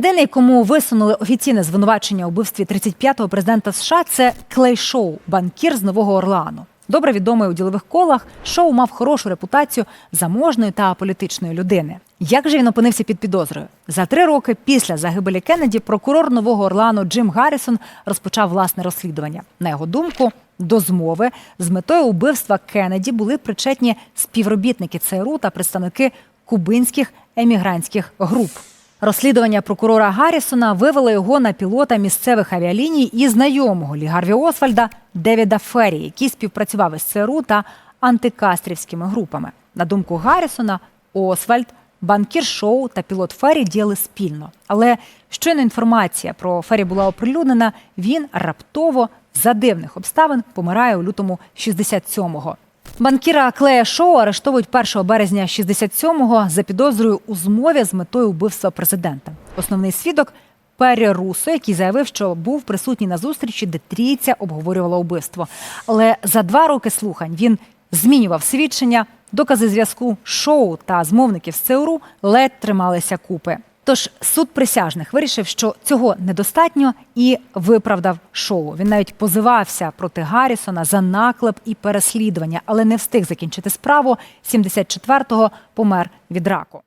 Єдиний, кому висунули офіційне звинувачення у вбивстві 35-го президента США, це Клей Шоу, банкір з Нового Орлеану. Добре відомий у ділових колах, шоу мав хорошу репутацію заможної та політичної людини. Як же він опинився під підозрою? За три роки після загибелі Кеннеді прокурор Нового Орлеану Джим Гаррісон розпочав власне розслідування. На його думку, до змови з метою убивства Кеннеді були причетні співробітники ЦРУ та представники кубинських емігрантських груп. Розслідування прокурора Гаррісона вивело його на пілота місцевих авіаліній і знайомого Лі Гарві Освальда Девіда Феррі, який співпрацював із ЦРУ та антикастрівськими групами. На думку Гаррісона, Освальд, банкір Шоу та пілот Феррі діяли спільно. Але щойно інформація про Феррі була оприлюднена, він раптово за дивних обставин помирає у лютому 67-го. Банкіра Клея Шоу арештовують 1 березня 67-го за підозрою у змові з метою вбивства президента. Основний свідок Перрі Руссо, який заявив, що був присутній на зустрічі, де трійця обговорювала вбивство. Але за два роки слухань він змінював свідчення, докази зв'язку шоу та змовників з ЦРУ ледь трималися купи. Тож суд присяжних вирішив, що цього недостатньо і виправдав шоу. Він навіть позивався проти Гаррісона за наклеп і переслідування, але не встиг закінчити справу. 74-го помер від раку.